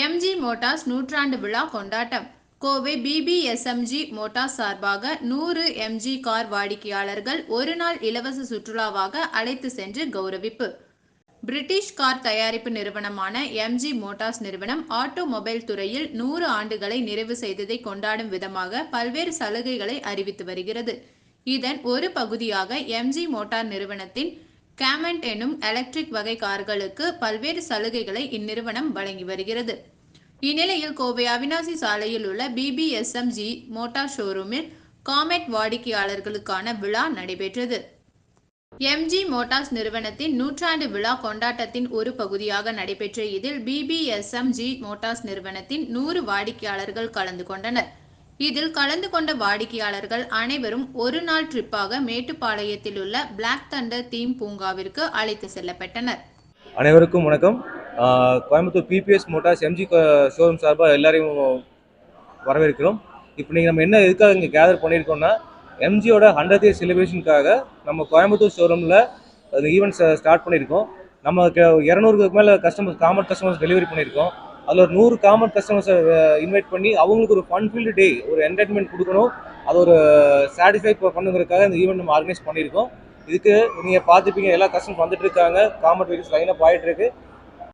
MG Motors நூற்றாண்டு விழா கொண்டாட்டம். கோவை பிபிஎஸ்எம்ஜி மோட்டார்ஸ் சார்பாக நூறு எம்ஜி கார் வாடிக்கையாளர்கள் ஒரு நாள் இலவச சுற்றுலாவாக அழைத்து சென்று கௌரவிப்பு. பிரிட்டிஷ் கார் தயாரிப்பு நிறுவனமான எம்ஜி மோட்டார்ஸ் நிறுவனம் ஆட்டோமொபைல் துறையில் நூறு ஆண்டுகளை நிறைவு செய்ததை கொண்டாடும் விதமாக பல்வேறு சலுகைகளை அறிவித்து வருகிறது. இதன் ஒரு பகுதியாக எம்ஜி மோட்டார் நிறுவனத்தின் கேமெண்ட் எனும் எலக்ட்ரிக் வகை கார்களுக்கு பல்வேறு சலுகைகளை இந்நிறுவனம் வழங்கி வருகிறது. இந்நிலையில் கோவை அவினாசி சாலையில் உள்ள பிபிஎஸ்எம்ஜி மோட்டார் ஷோரூமில் காமெட் வாடிக்கையாளர்களுக்கான விழா நடைபெற்றது. எம்ஜி மோட்டார்ஸ் நிறுவனத்தின் நூற்றாண்டு விழா கொண்டாட்டத்தின் ஒரு பகுதியாக நடைபெற்ற இதில் பிபிஎஸ்எம்ஜி மோட்டார்ஸ் நிறுவனத்தின் நூறு வாடிக்கையாளர்கள் கலந்து கொண்டனர். இதில் கலந்து கொண்ட வாடிக்கையாளர்கள் அனைவரும் ஒரு நாள் ட்ரிப்பாக மேட்டுப்பாளையத்தில் உள்ள பிளாக் தண்டர் தீம் பூங்காவிற்கு அழைத்து செல்லப்பட்டனர். அனைவருக்கும் வணக்கம். Coimbatore PPS Motors MG showroom சார்பாக எல்லாரையும் வரவேற்கிறோம். இப்போ நீங்கள் நம்ம என்ன எதுக்காக இங்கே கேதர் பண்ணியிருக்கோம்னா எம்ஜியோட ஹண்ட்ரட் இயர் செலிப்ரேஷனுக்காக நம்ம கோயம்புத்தூர் ஷோரூமில் அந்த ஈவெண்ட்ஸ் ஸ்டார்ட் பண்ணியிருக்கோம். நம்ம இரநூறுக்கு மேலே கஸ்டமர்ஸ் காமன் கஸ்டமர்ஸ் டெலிவரி பண்ணியிருக்கோம். அதில் ஒரு நூறு காமன் கஸ்டமர்ஸை இன்வைட் பண்ணி அவங்களுக்கு ஒரு ஃபன் ஃபீல்டு டே ஒரு என்டர்டைன்மெண்ட் கொடுக்கணும். அது ஒரு சாட்டிஸ்ஃபை பண்ணுங்கிறதுக்காக இந்த ஈவெண்ட் நம்ம ஆர்கனைஸ் பண்ணியிருக்கோம். இதுக்கு நீங்கள் பார்த்துப்பீங்க எல்லா கஸ்டமர்ஸ் வந்துட்டு இருக்காங்க. காமன் வெஹிக்கிள்ஸ் லைனாக ஆகிட்டு இருக்கு.